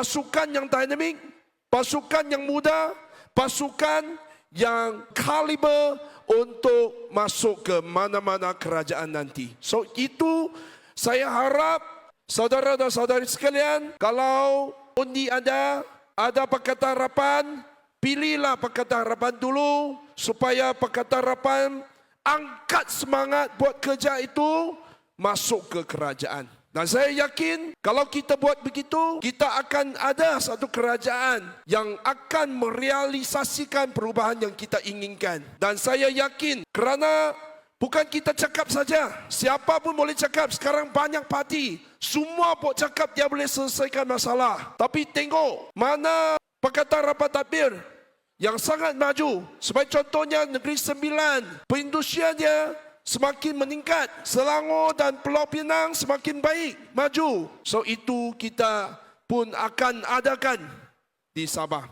pasukan yang dinamik, pasukan yang muda, pasukan yang kaliber untuk masuk ke mana-mana kerajaan nanti. So itu saya harap saudara dan saudari sekalian, kalau undi ada, ada Pakatan Harapan, pilihlah Pakatan Harapan dulu supaya Pakatan Harapan angkat semangat buat kerja itu masuk ke kerajaan. Dan saya yakin kalau kita buat begitu, kita akan ada satu kerajaan yang akan merealisasikan perubahan yang kita inginkan. Dan saya yakin kerana bukan kita cakap saja, siapa pun boleh cakap. Sekarang banyak parti, semua pun cakap dia boleh selesaikan masalah. Tapi tengok mana Pakatan Rapat Takbir yang sangat maju. Sebagai contohnya Negeri Sembilan, perindustrian dia semakin meningkat. Selangor dan Pulau Pinang semakin baik, maju. So itu kita pun akan adakan di Sabah.